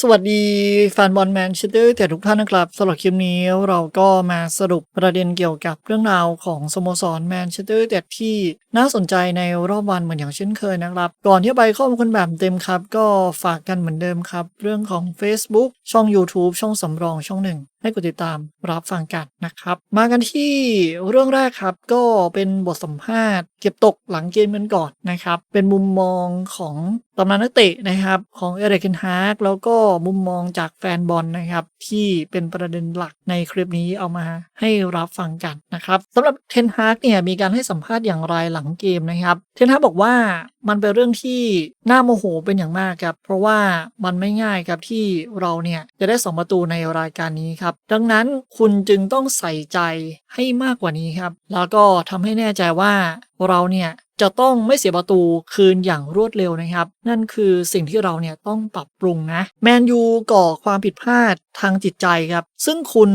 สวัสดีแฟนบอลแมนเชสเตอร์แต่ทุกท่านนะครับสำหรับคลิปนี้เราก็มาสรุปประเด็นเกี่ยวกับเรื่องราวของสโมสรแมนเชสเตอร์แต่ที่น่าสนใจในรอบวันเหมือนอย่างเช่นเคยนะครับ ก่อนที่จะไปข้อมูลกันแบบเต็มครับ ก็ฝากกันเหมือนเดิมครับ เรื่องของ Facebook ช่อง YouTube ช่องสำรองช่องหนึ่ง ให้กดติดตามรับฟังกันนะครับ มากันที่เรื่องแรกครับก็เป็นบทสัมภาษณ์ เก็บตกหลังเกมกันก่อนนะครับ เป็นมุมมองของตำนานนักเตะนะครับ ของเอริกเคนฮาร์กแล้วก็มุมมองจากแฟนบอลนะครับ ที่เป็นประเด็นหลักในคลิปนี้เอามาให้รับฟังกันนะครับสำหรับเทนฮาร์กเนี่ยมีการให้สัมภาษณ์อย่างไรหลังเกมนะครับเทนฮาร์กบอกว่ามันเป็นเรื่องที่น่าโมโหเป็นอย่างมากครับเพราะว่ามันไม่ง่ายครับที่เราเนี่ยจะได้สองประตูในรายการนี้ครับดังนั้นคุณจึงต้องใส่ใจให้มากกว่านี้ครับ แล้วก็ทำให้แน่ใจว่าเราเนี่ยจะต้องไม่เสียประตูคืนอย่างรวดเร็วนะครับ นั่นคือสิ่งที่เราเนี่ยต้องปรับปรุงนะแมนยูก่อความผิดพลาดทางจิตใจครับ ซึ่งคุณ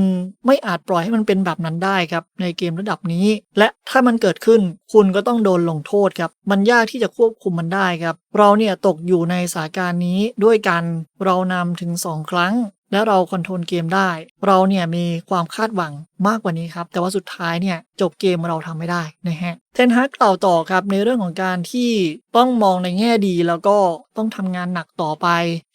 ไม่อาจปล่อยให้มันเป็นแบบนั้นได้ครับ ในเกมระดับนี้ และถ้ามันเกิดขึ้น คุณก็ต้องโดนลงโทษครับมันยากที่จะควบคุมมันได้ครับ เราเนี่ยตกอยู่ในสถานการณ์นี้ด้วยกัน เรานำถึง 2 ครั้ง และเราคอนโทรลเกมได้ เราเนี่ยมีความคาดหวังมากกว่านี้ครับ แต่ว่าสุดท้ายเนี่ย จบเกมเราทำไม่ได้นะฮะเทนฮากกล่าวต่อครับในเรื่องของการที่ต้องมองในแง่ดีแล้วก็ต้องทำงานหนักต่อไป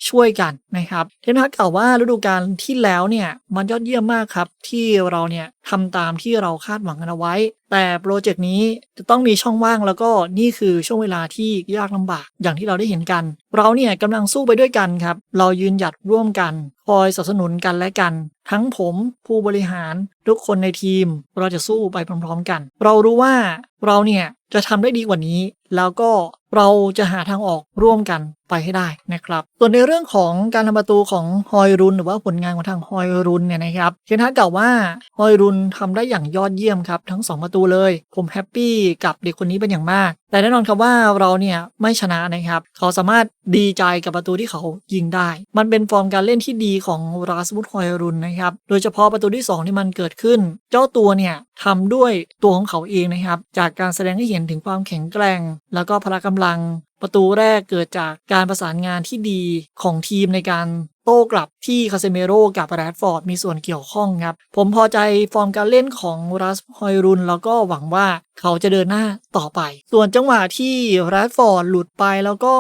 ช่วยกันนะครับเทนฮากกล่าวว่าฤดูกาลที่แล้วเนี่ยมันยอดเยี่ยมมากครับ ที่เราเนี่ยทำตามที่เราคาดหวังกันเอาไว้ แต่โปรเจกต์นี้จะต้องมีช่องว่างแล้วก็นี่คือช่วงเวลาที่ยากลำบากอย่างที่เราได้เห็นกัน เราเนี่ยกำลังสู้ไปด้วยกันครับ เรายืนหยัดร่วมกัน คอยสนับสนุนกันและกันทั้งผมผู้บริหารทุกคนในทีม เราจะสู้ไปพร้อมๆกัน เรารู้ว่าเราเนี่ย จะทำได้ดีกว่านี้ แล้วก็เราจะหาทางออกร่วมกันไปให้ได้นะครับ ส่วนในเรื่องของการทำประตูของฮอยรุนหรือว่าผลงานของทางฮอยรุนเนี่ยนะครับเคนทักกล่าวว่าฮอยรุนทำได้อย่างยอดเยี่ยมครับทั้ง 2 ประตูเลย ผมแฮปปี้กับเด็กคนนี้เป็นอย่างมาก แต่แน่นอนครับว่าเราเนี่ยไม่ชนะนะครับ เขาสามารถดีใจกับประตูที่เขายิงได้ มันเป็นฟอร์มการเล่นที่ดีของราสมุตฮอยรุนนะครับโดยเฉพาะประตูที่ 2 ที่มันเกิดขึ้น เจ้าตัวเนี่ยทำด้วยตัวของเขาเองนะครับจากการแสดงให้เห็นถึงความแข็งแกร่ง แล้วก็พละกำลัง ประตูแรกเกิดจากการประสานงานที่ดีของทีมในการโต้กลับ ที่คาเซเมโรกับแรดฟอร์ดมีส่วนเกี่ยวข้องครับ ผมพอใจฟอร์มการเล่นของรัสฮอยรุน แล้วก็หวังว่าเขาจะเดินหน้าต่อไป ส่วนจังหวะที่แรดฟอร์ดหลุดไปแล้วก็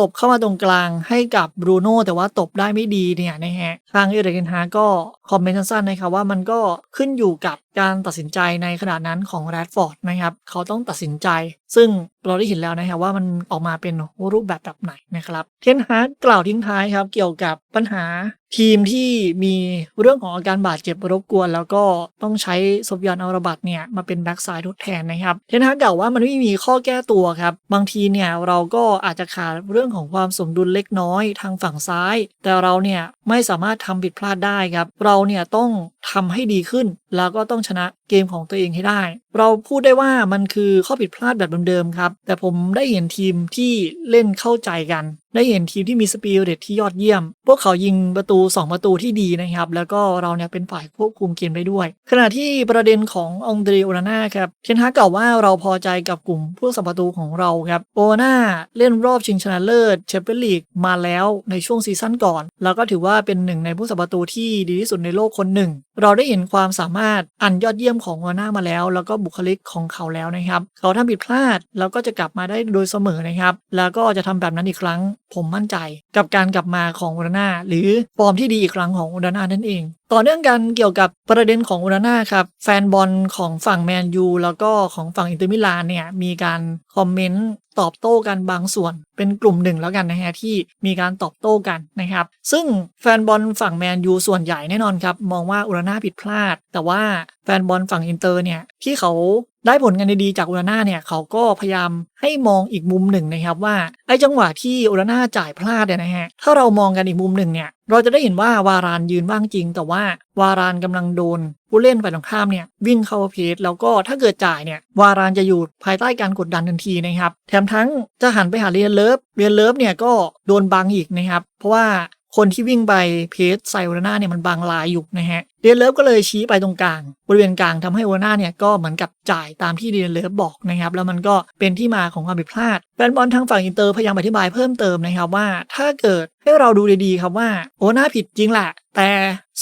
ตบเข้ามาตรงกลางให้กับบรูโน่แต่ว่าตบได้ไม่ดีเนี่ยนะฮะ ทางเอเดนฮาก็คอมเมนต์สั้นๆนะครับว่ามันก็ขึ้นอยู่กับการตัดสินใจในขณะนั้นของแรดฟอร์ดนะครับ เขาต้องตัดสินใจ ซึ่งเราได้เห็นแล้วนะครับว่ามันออกมาเป็นรูปแบบแบบไหนนะครับ เทนฮาร์กล่าวทิ้งท้ายครับเกี่ยวกับปัญหาทีมที่มีเรื่องของอาการบาดเจ็บรบกวน แล้วก็ต้องใช้ซบยานอาราบัตเนี่ยมาเป็นแบ็กซ้ายทดแทนนะครับเทนฮากกล่าวว่ามันไม่มีข้อแก้ตัวครับ บางทีเนี่ยเราก็อาจจะขาดเรื่องของความสมดุลเล็กน้อยทางฝั่งซ้าย แต่เราเนี่ยไม่สามารถทำผิดพลาดได้ครับ เราเนี่ยต้องทำให้ดีขึ้น แล้วก็ต้องชนะเกมของตัวเองให้ได้ เราพูดได้ว่ามันคือข้อผิดพลาดแบบเดิมๆครับ แต่ผมได้เห็นทีมที่เล่นเข้าใจกัน ได้เห็นทีมที่มีสปิริตที่ยอดเยี่ยม พวกเขายิงประตู 2 ประตูที่ดีนะครับ แล้วก็เราเนี่ยเป็นฝ่ายควบคุมเกมได้ด้วย ขณะที่ประเด็นขององเดรโอนาน่าครับ เทนฮากล่าวว่าเราพอใจกับกลุ่มผู้สัมประตูของเราครับโอนาน่าเล่นรอบชิงชนะเลิศแชมเปี้ยนลีกมาแล้วในช่วงซีซั่นก่อน แล้วก็ถือว่าเป็นหนึ่งในผู้สัมประตูที่ดีที่สุดในโลกคนหนึ่ง เราได้เห็นความสามารถอันยอดเยี่ยมของโอนาน่ามาแล้ว แล้วก็บุคลิกของเขาแล้วนะครับ เขาทำผิดพลาดแล้วก็จะกลับมาได้โดยเสมอนะครับ แล้วก็จะทำแบบนั้นอีกครั้ง ผมมั่นใจ กับการกลับมาของอนาน่าหรือฟอร์มที่ดีอีกครั้งของอนาน่านั่นเองต่อเนื่องกันเกี่ยวกับประเด็นของอนาน่าครับ แฟนบอลของฝั่งแมนยูแล้วก็ของฝั่งอินเตอร์มิลานเนี่ย มีการคอมเมนต์ ตอบโต้กันบางส่วน เป็นกลุ่มหนึ่งแล้วกันนะฮะที่มีการตอบโต้กันนะครับ ซึ่งแฟนบอลฝั่งแมนยูส่วนใหญ่แน่นอนครับ มองว่าอุราน่าผิดพลาด แต่ว่าแฟนบอลฝั่งอินเตอร์เนี่ยที่เขา ได้ผลงานดีๆจากอุราน่าเนี่ยเขาก็พยายามให้มองอีกมุมหนึ่งนะครับว่าไอ้จังหวะที่อุราน่าจ่ายพลาดเนี่ยนะฮะถ้าเรามองกันอีกมุมหนึ่งเนี่ยเราจะได้เห็นว่าวารานยืนว่างจริง แต่ว่าวารานกำลังโดนผู้เล่นฝ่ายตรงข้ามเนี่ยวิ่งเข้าเพจแล้วก็ถ้าเกิดจ่ายเนี่ยวารานจะอยู่ภายใต้การกดดันทันทีนะครับแถมทั้งจะหันไปหาเรียนเลิฟเรียนเลิฟเนี่ยก็โดนบังอีกนะครับเพราะว่าคนที่วิ่งไปเพจไซโอนาเนี่ยมันบังลายอยู่นะฮะ เดียนเลิฟก็เลยชี้ไปตรงกลาง บริเวณกลางทำให้โอนาเนี่ยก็เหมือนกับจ่ายตามที่เดียนเลิฟบอกนะครับแล้วมันก็เป็นที่มาของความผิดพลาดแฟนบอลทางฝั่งอินเตอร์พยายามอธิบายเพิ่มเติมนะครับว่า ถ้าเกิดให้เราดูดีๆครับว่าโอนาผิดจริงแหละ แต่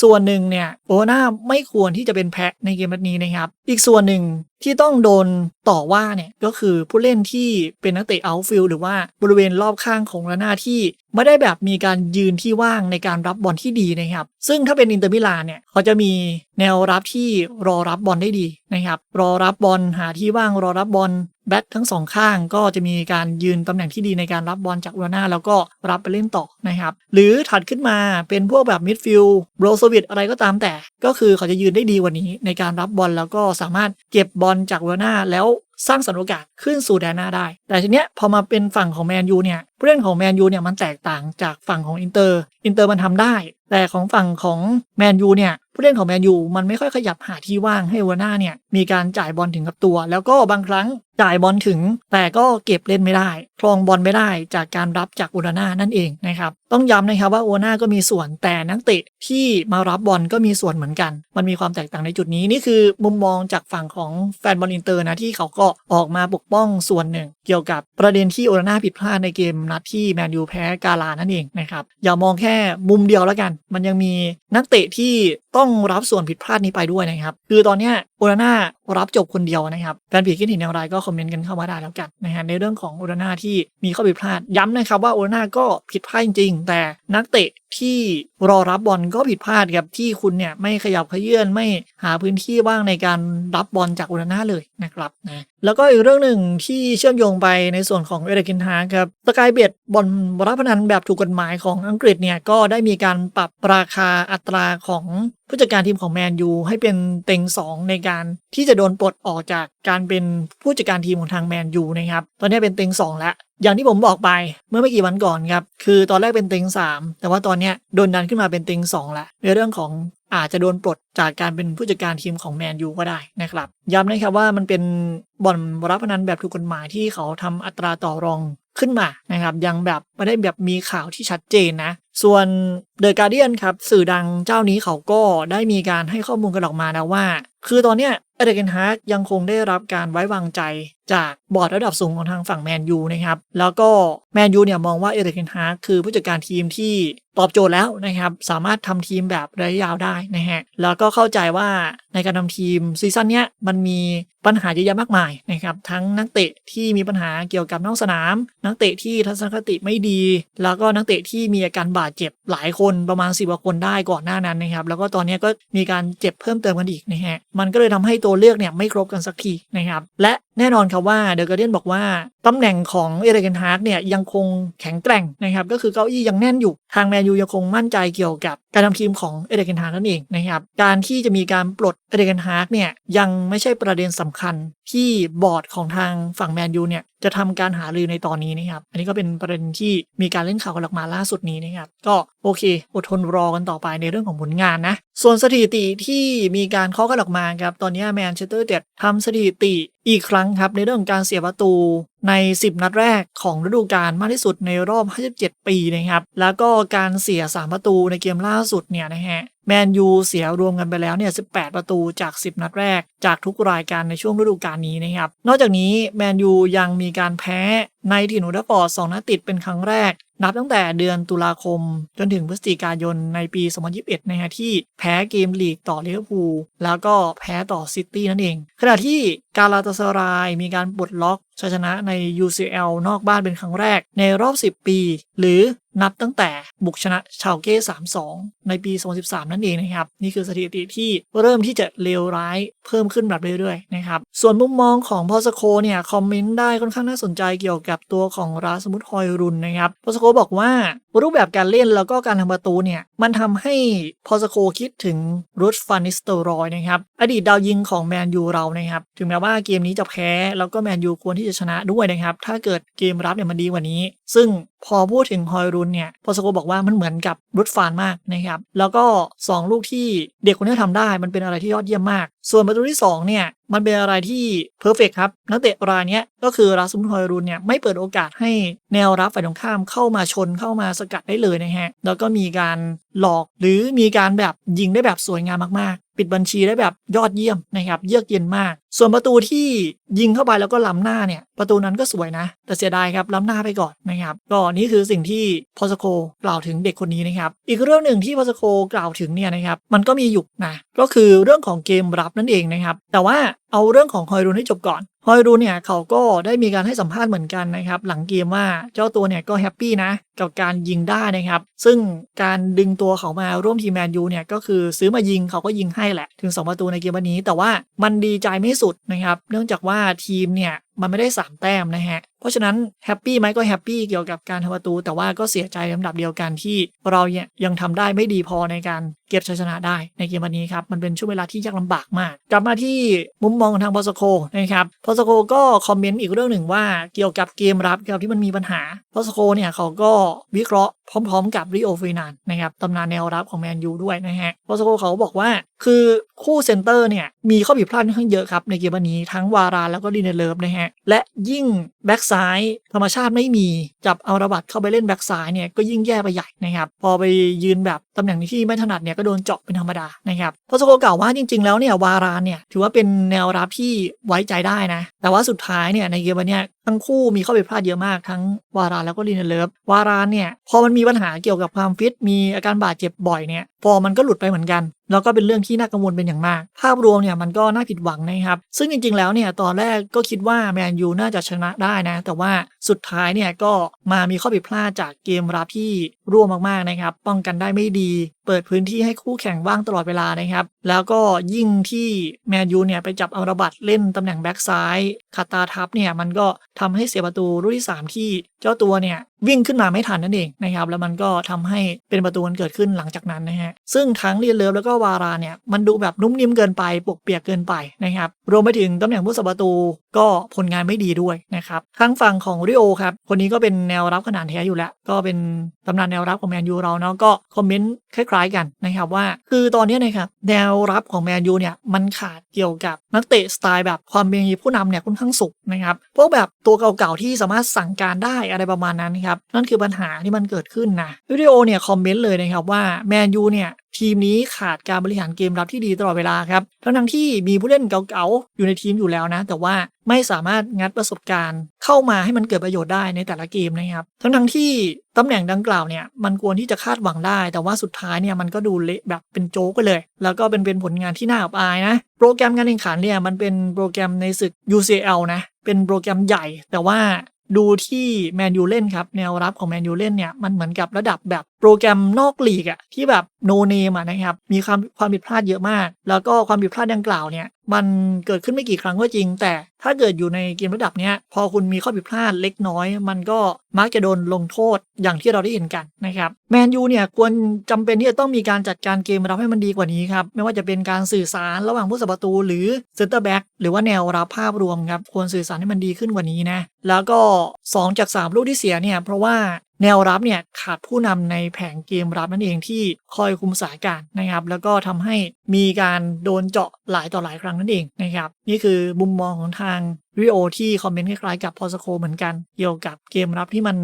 ส่วนหนึ่งเนี่ยโอนาไม่ควรที่จะเป็นแพะในเกมนี้นะครับ อีกส่วนหนึ่งที่ต้องโดนต่อว่าเนี่ยก็คือผู้เล่นที่เป็นนักเตะเอาฟิลหรือว่าบริเวณรอบข้างของระนาที่ไม่ได้แบบมีการยืนที่ว่างในการรับบอลที่ดีนะครับ ซึ่งถ้าเป็นอินเตอร์มิลานเนี่ยเขาจะจะมีแนวรับที่รอรับบอลได้ดีนะครับ รอรับบอลหาที่ว่างรอรับบอลแบ็คทั้งสองข้างก็จะมีการยืนตำแหน่งที่ดีในการรับบอลจากอูนาแล้วก็รับไปเล่นต่อนะครับ หรือถัดขึ้นมาเป็นพวกแบบมิดฟิลด์โบรโซวิตอะไรก็ตามแต่ ก็คือเขาจะยืนได้ดีกว่านี้ในการรับบอลแล้วก็สามารถเก็บบอลจากอูนาแล้วสร้างสรรค์โอกาสขึ้นสู่แดนหน้าได้ แต่ทีเนี้ยพอมาเป็นฝั่งของแมนยูเนี่ย ผู้เล่นของแมนยูเนี่ยมันแตกต่างจากฝั่งของอินเตอร์ อินเตอร์มันทำได้ แต่ของฝั่งของแมนยูเนี่ยผู้เล่นของแมนยูมันไม่ค่อยขยับหาที่ว่างให้วาน่าเนี่ยมีการจ่ายบอลถึงกับตัว แล้วก็บางครั้งจ่ายบอลถึง แต่ก็เก็บเล่นไม่ได้ครองบอลไม่ได้จากการรับจากอูนาน่านั่นเองนะครับต้องย้ำนะครับว่าอูนาน่าก็มีส่วนแต่นักเตะที่มารับบอลก็มีส่วนเหมือนกัน มันมีความแตกต่างในจุดนี้นี่คือมุมมองจากฝั่งของแฟนบอลอินเตอร์นะที่เขาก็ออกมาปกป้องส่วนหนึ่ง เกี่ยวกับประเด็นที่โอนาน่าผิดพลาดในเกมนัดที่แมนยูแพ้กาลานั่นเองนะครับอย่ามองแค่มุมเดียวแล้วกัน มันยังมีนักเตะที่ต้องรับส่วนผิดพลาดนี้ไปด้วยนะครับ คือตอนนี้โอนาน่ารับจบคนเดียวนะครับแฟนผีคิดเห็นอย่างไรก็คอมเมนต์กันเข้ามาได้แล้วกันนะฮะในเรื่องของโอนาน่าที่มีข้อผิดพลาดย้ำนะครับว่าโอนาน่าก็ผิดพลาดจริง แต่นักเตะที่รอรับบอลก็ผิดพลาดครับที่คุณเนี่ยไม่ขยับเขยื่อนไม่หาพื้นที่ว่างในการรับบอลจากโอนาน่าเลยนะครับนะแล้วก็อีกเรื่องหนึ่งที่เชื่อมโยงไปในส่วนของเอเดกินฮาครับสกายเบดบอลรับพนันแบบถูกกฎหมายของอังกฤษเนี่ยก็ได้มีการปรับราคาอัตราของผู้จัดการทีมของแมนยูให้เป็นเต็ง2ในการที่จะโดนปลดออกจากการเป็นผู้จัดการทีมของทางแมนยูนะครับ ตอนนี้เป็นเต็ง2แล้ว อย่างที่ผมบอกไปเมื่อไม่กี่วันก่อนครับ คือตอนแรกเป็นเต็ง3แต่ว่าตอนนี้โดนดันขึ้นมาเป็นเต็ง2แล้วในเรื่องของอาจจะโดนปลดจากการเป็นผู้จัดการทีมของแมนยูก็ได้นะครับ ย้ำนะครับว่ามันเป็นบ่อนรับพนันแบบถูกกฎหมายที่เขาทำอัตราต่อรองขึ้นมานะครับยังแบบไม่ได้แบบมีข่าวที่ชัดเจนนะ ส่วนเดอะการเดียนครับ สื่อดังเจ้านี้เขาก็ได้มีการให้ข้อมูลกันออกมานะว่า คือตอนเนี้ยเอเดเกนฮาร์กยังคงได้รับการไว้วางใจจากบอร์ดระดับสูงของทางฝั่งแมนยูนะครับ แล้วก็แมนยูเนี่ยมองว่าเอเดเกนฮาร์กคือผู้จัดการทีมที่ตอบโจทย์แล้วนะครับ สามารถทำทีมแบบระยะยาวได้นะฮะ แล้วก็เข้าใจว่าในการทำทีมซีซั่นเนี้ยมันมีปัญหาเยอะแยะมากมายนะครับ ทั้งนักเตะที่มีปัญหาเกี่ยวกับนอกสนาม นักเตะที่ทัศนคติไม่ดี แล้วก็นักเตะที่มีอาการบาดเจ็บหลายคนประมาณสิบกว่าคนได้ก่อนหน้านั้นนะครับ แล้วก็ตอนนี้ก็มีการเจ็บเพิ่มเติมกันอีกนะฮะมันก็เลยทำให้ตัวเลือกเนี่ยไม่ครบกันสักทีนะครับ และแน่นอนครับว่าเดอะการ์เดียนบอกว่าตำแหน่งของเอเดเกนฮาร์กเนี่ยยังคงแข็งแกร่งนะครับ ก็คือเก้าอี้ยังแน่นอยู่ทางแมนยูยังคงมั่นใจเกี่ยวกับการทำทีมของเอเดเกนฮาร์กนั่นเองนะครับ การที่จะมีการปลดเอเดเกนฮาร์กเนี่ยยังไม่ใช่ประเด็นสำคัญที่บอร์ดของทางฝั่งแมนยูเนี่ยจะทำการหารือในตอนนี้นะครับ อันนี้ก็เป็นประเด็นที่มีการเล่นข่าวกันออกมาล่าสุดนี้นะครับ ก็โอเค อดทนรอกันต่อไปในเรื่องของผลงานนะ ส่วนสถิติที่มีการเคาะกันออกมาครับ ตอนนี้แมนเชสเตอร์เด็ดทำสถิติอีกครั้งครับ ในเรื่องการเสียประตูใน 10 นัดแรกของฤดูกาลมากที่สุดในรอบ 57 ปีนะครับ แล้วก็การเสีย 3 ประตูในเกมล่าสุดเนี่ยนะฮะ แมนยูเสียรวมกันไปแล้วเนี่ย 18 ประตูจาก 10 นัดแรก จากทุกรายการในช่วงฤดูกาลนี้นะครับ นอกจากนี้แมนยูยังมีการแพ้ในถิ่นอุลตราฟอร์ด2นัดติดเป็นครั้งแรก นับตั้งแต่เดือนตุลาคม จนถึงพฤศจิกายนในปี 2021 นะฮะที่แพ้เกมลีกต่อลิเวอร์พูลแล้วก็แพ้ต่อซิตี้นั่นเอง ขณะที่กาลาตาสรายมีการปลดล็อก ชัยชนะใน UCL นอกบ้านเป็นครั้งแรกในรอบ 10 ปี หรือนับตั้งแต่บุกชนะชาวเก้ 3-2 ในปี 2013 นั่นเองนะครับ นี่คือสถิติที่เริ่มที่จะเลวร้ายเพิ่มขึ้นแบบเรื่อยๆนะครับส่วนมุมมองของพอสโคเนี่ย คอมเมนต์ได้ค่อนข้างน่าสนใจเกี่ยวกับตัวของราสมุทฮอยรุนนะครับพอสโคบอกว่ารูปแบบการเล่นแล้วก็การทำประตูเนี่ย มันทำให้พอสโคคิดถึงรูดฟานิสเตอรอยนะครับอดีตดาวยิงของแมนยูเรานะครับถึงแม้ว่าเกมนี้จะแพ้แล้วก็แมนยูควรที่จะชนะด้วยนะครับ ถ้าเกิดเกมรับเนี่ยมันดีกว่านี้ ซึ่งพอพูดถึงฮอยรุนเนี่ยพอสโกบอกว่ามันเหมือนกับรุดฟานมากนะครับ แล้วก็ 2 ลูกที่เด็กคนนี้ทำได้มันเป็นอะไรที่ยอดเยี่ยมมาก ส่วนประตูที่ 2 เนี่ย มันเป็นอะไรที่เพอร์เฟกครับ นักเตะรายนี้ก็คือราซุมฮอยรุนเนี่ยไม่เปิดโอกาสให้แนวรับฝ่ายตรงข้ามเข้ามาชนเข้ามาสกัดได้เลยนะฮะ แล้วก็มีการหลอกหรือมีการแบบยิงได้แบบสวยงามมากๆ ปิดบัญชีได้แบบยอดเยี่ยมนะครับเยือกเย็นมาก ส่วนประตูที่ยิงเข้าไปแล้วก็ล้ำหน้าเนี่ยประตูนั้นก็สวยนะ แต่เสียดายครับล้ำหน้าไปก่อนนะครับก็นี่คือสิ่งที่พอสโคกล่าวถึงเด็กคนนี้นะครับ อีกเรื่องหนึ่งที่พอสโคกล่าวถึงเนี่ยนะครับ มันก็มีอยู่นะ ก็คือเรื่องของเกมรับนั่นเองนะครับ แต่ว่าเอาเรื่องของฮอยรุนให้จบก่อนฮอยรุนเนี่ยเขาก็ได้มีการให้สัมภาษณ์เหมือนกันนะครับ หลังเกมว่าเจ้าตัวเนี่ยก็แฮปปี้นะ กับการยิงได้นะครับ ซึ่งการดึงตัวเขามาร่วมทีมแมนยูเนี่ยก็คือซื้อมายิงเขาก็ยิงให้แหละ ถึง 2 ประตูในเกมวันนี้ แต่ว่ามันดีใจไม่สุดนะครับ เนื่องจากว่าทีมเนี่ยมันไม่ได้ 3 แต้มนะฮะเพราะฉะนั้นแฮปปี้ไหมก็แฮปปี้เกี่ยวกับการทำประตู แต่ว่าก็เสียใจลำดับเดียวกันที่เราเนี่ยยังทำได้ไม่ดีพอในการเก็บชัยชนะได้ในเกมวันนี้ครับ มันเป็นช่วงเวลาที่ยากลำบากมาก กลับมาที่มุมมองทางพอสโคนะครับพอสโคก็คอมเมนต์อีกเรื่องหนึ่งว่าเกี่ยวกับเกมรับครับที่มันมีปัญหาพอสโคเนี่ยเขาก็วิเคราะห์พร้อมๆ กับริโอฟีนานนะครับตำนานแนวรับของแมนยูด้วยนะฮะพอสโคเขาบอกว่าคือคู่เซนเตอร์เนี่ยมีข้อผิดพลาดค่อนข้างเยอะครับในเกมวันนี้ทั้งวารานแล้วก็ดีเนเลิฟนะฮะและยิ่งแบ็กซ้าย ธรรมชาติไม่มีจับเอาระบัดเข้าไปเล่นแบ็กซ้ายเนี่ยก็ยิ่งแย่ไปใหญ่นะครับพอไปยืนแบบ ตำแหน่งที่ไม่ถนัดเนี่ยก็โดนเจาะเป็นธรรมดานะครับพอสโคกล่าวว่าจริง ๆ แล้วเนี่ยวารานเนี่ยถือว่าเป็นแนวรับที่ไว้ใจได้นะ แต่ว่าสุดท้ายเนี่ยในเกมวันเนี้ยทั้งคู่มีข้อผิดพลาดเยอะมากทั้งวารานแล้วก็ลีนเลิฟวารานเนี่ยพอมันมีปัญหาเกี่ยวกับความฟิตมีอาการบาดเจ็บบ่อยเนี่ยฟอร์มมันก็หลุดไปเหมือนกัน แล้วก็เป็นเรื่องที่น่ากังวลเป็นอย่างมาก ภาพรวมเนี่ยมันก็น่าผิดหวังนะครับ ซึ่งจริง ๆ แล้วเนี่ยตอนแรกก็คิดว่าแมนยูน่าจะชนะได้นะ แต่ว่าสุดท้ายเนี่ยก็มามีข้อผิดพลาดจากเกมรับที่ร่วมมากๆนะครับป้องกันได้ไม่ดีー。 เปิดพื้นที่ให้คู่แข่งว่างตลอดเวลานะครับ แล้วก็ยิ่งที่แมนยูเนี่ยไปจับเอารบัดเล่นตำแหน่งแบ็กซ้ายคาตาทับเนี่ยมันก็ทำให้เสียประตูลูกที่ 3 ที่เจ้าตัวเนี่ยวิ่งขึ้นมาไม่ทันนั่นเองนะครับ แล้วมันก็ทำให้เป็นประตูมันเกิดขึ้นหลังจากนั้นนะฮะซึ่งทั้งเรียนเลิฟแล้วก็วาราเนี่ยมันดูแบบนุ่มนิ่มเกินไปปกเปียกเกินไปนะครับรวมไปถึงตำแหน่งผู้สับประตูก็ผลงานไม่ดีด้วยนะครับทางฝั่งของริโอครับคนนี้ก็เป็นแนวรับขนาดแท้อยู่แล้ว ก็เป็นตำนานแนวรับของแมนยูเราเนาะก็คอมเมนต์คล้ายๆกันนะครับว่า คือตอนนี้นะครับแนวรับของแมนยูเนี่ยมันขาดเกี่ยวกับนักเตะสไตล์แบบความเป็นผู้นำเนี่ยค่อนข้างสุกนะครับพวกแบบตัวเก่าๆที่สามารถสั่งการได้อะไรประมาณนั้นครับนั่นคือปัญหาที่มันเกิดขึ้นนะวิดีโอเนี่ยคอมเมนต์เลยนะครับว่าแมนยูเนี่ยทีมนี้ขาดการบริหารเกมรับที่ดีตลอดเวลาครับ ทั้งทั้งที่มีผู้เล่นเก่าๆ อยู่ในทีมอยู่แล้วนะ แต่ว่าไม่สามารถงัดประสบการณ์เข้ามาให้มันเกิดประโยชน์ได้ในแต่ละเกมนะครับ ทั้งทั้งที่ตำแหน่งดังกล่าวเนี่ยมันควรที่จะคาดหวังได้ แต่ว่าสุดท้ายเนี่ยมันก็ดูเละแบบเป็นโจ๊กไปเลย แล้วก็เป็นเป็นผลงานที่น่าอับอายนะ โปรแกรมการแข่งขันเนี่ยมันเป็นโปรแกรมในศึก UCL นะ เป็นโปรแกรมใหญ่ แต่ว่าดูที่แมนยูเล่นครับแนวรับของแมนยูเล่นเนี่ยมันเหมือนกับระดับแบบโปรแกรมนอกลีกอะที่แบบโนเนมอะนะครับมีความความผิดพลาดเยอะมาก แล้วก็ความผิดพลาดดังกล่าวเนี่ยมันเกิดขึ้นไม่กี่ครั้งก็จริง แต่ถ้าเกิดอยู่ในเกมระดับเนี้ยพอคุณมีข้อผิดพลาดเล็กน้อย มันก็มักจะโดนลงโทษอย่างที่เราได้เห็นกันนะครับแมนยูเนี่ยควรจำเป็นที่จะต้องมีการจัดการเกมรับให้มันดีกว่านี้ครับไม่ว่าจะเป็นการสื่อสารระหว่างผู้สับประตู หรือเซนเตอร์แบ็กหรือว่าแนวรับภาพรวมครับควรสื่อสารให้มันดีขึ้นกว่านี้นะแล้วก็ 2 จาก 3 ลูกที่เสียเนี่ยเพราะว่า แนวรับเนี่ยขาดผู้นำในแผงเกมรับนั่นเองที่คอยคุมสถานการณ์นะครับ แล้วก็ทำให้มีการโดนเจาะหลายต่อหลายครั้งนั่นเองนะครับ นี่คือมุมมองของทาง วิโอที่คอมเมนต์คล้ายๆกับพอสโคเหมือนกัน เกี่ยวกับเกมรับที่มัน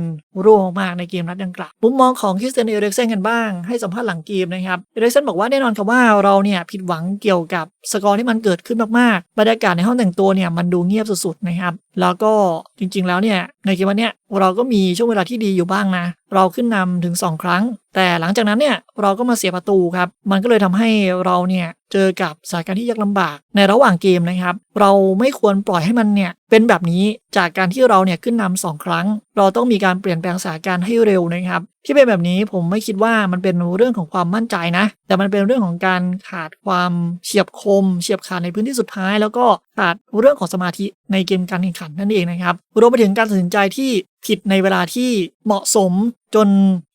ร่วงมากในเกมรับดังกล่าวมุมมองของคริสเตียนเอริกเซนกันบ้างให้สัมภาษณ์หลังเกมนะครับเอริกเซนบอกว่าแน่นอนครับว่าเราเนี่ยผิดหวังเกี่ยวกับสกอร์ที่มันเกิดขึ้นมากๆ บรรยากาศในห้องแต่งตัวเนี่ยมันดูเงียบสุดๆนะครับแล้วก็จริงๆแล้วเนี่ยในเกมวันเนี้ยเราก็มีช่วงเวลาที่ดีอยู่บ้างนะ เราขึ้นนำถึง 2 ครั้ง แต่หลังจากนั้นเนี่ยเราก็มาเสียประตูครับ มันก็เลยทำให้เราเนี่ยเจอกับสถานการณ์ที่ยากลำบากในระหว่างเกมนะครับ เราไม่ควรปล่อยให้มันเนี่ยเป็นแบบนี้จากการที่เราเนี่ยขึ้นนำสองครั้ง เราต้องมีการเปลี่ยนแปลงสถานการณ์ให้เร็วนะครับ ที่เป็นแบบนี้ผมไม่คิดว่ามันเป็นเรื่องของความมั่นใจนะ แต่มันเป็นเรื่องของการขาดความเฉียบคมเฉียบขาดในพื้นที่สุดท้าย แล้วก็ขาดเรื่องของสมาธิในเกมการแข่งขันนั่นเองนะครับรวมไปถึงการตัดสินใจที่ ผิดในเวลาที่เหมาะสมจน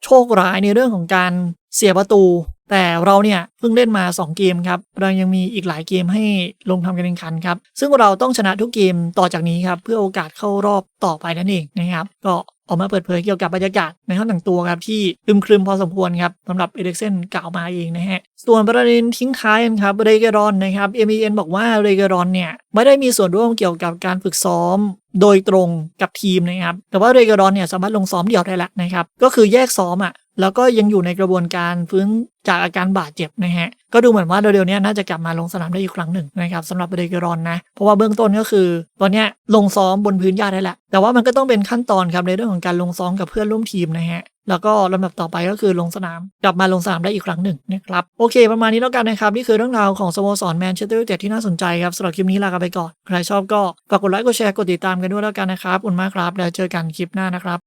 โชคร้ายในเรื่องของการเสียประตู แต่เราเนี่ยเพิ่งเล่นมา 2 เกมครับเรายังมีอีกหลายเกมให้ลงทำการแข่งขันครับ ซึ่งเราต้องชนะทุกเกมต่อจากนี้ครับเพื่อโอกาสเข้ารอบต่อไปนั่นเองนะครับ ก็ ออกมาเปิดเผยเกี่ยวกับบรรยากาศในห้องแต่งตัวครับที่อึมครึมพอสมควรครับสำหรับเอเด็กเซนกล่าวมาเองนะฮะ ส่วนประเด็นทิ้งท้ายครับเรเกรอนนะครับเอ็มบอกว่าเรเกรอนเนี่ยไม่ได้มีส่วนร่วมเกี่ยวกับการฝึกซ้อมโดยตรงกับทีมนะครับ แต่ว่าเรเกรอนเนี่ยสามารถลงซ้อมเดี่ยวได้แล้วนะครับ ก็คือแยกซ้อมอะ แล้วก็ยังอยู่ในกระบวนการฟื้นจากอาการบาดเจ็บนะฮะ ก็ดูเหมือนว่าเร็วๆนี้น่าจะกลับมาลงสนามได้อีกครั้งหนึ่งนะครับสำหรับเรเกรอนนะ เพราะว่าเบื้องต้นก็คือ ตอนนี้ลงซ้อมบนพื้นหญ้าได้แหละ แต่ว่ามันก็ต้องเป็นขั้นตอนครับในเรื่องของการลงซ้อมกับเพื่อนร่วมทีมนะฮะแล้วก็ลำดับต่อไปก็คือลงสนาม กลับมาลงสนามได้อีกครั้งหนึ่งนะครับ โอเค ประมาณนี้แล้วกันนะครับ นี่คือเรื่องราวของสโมสรแมนเชสเตอร์ยูไนเต็ดที่น่าสนใจครับสำหรับคลิปนี้ลากันไปก่อน ใครชอบก็ฝากกดไลค์กดแชร์กดติดตามกันด้วยแล้วกันนะครับอบคุณมากครับแล้วเจอกันคลิปหน้านะครับ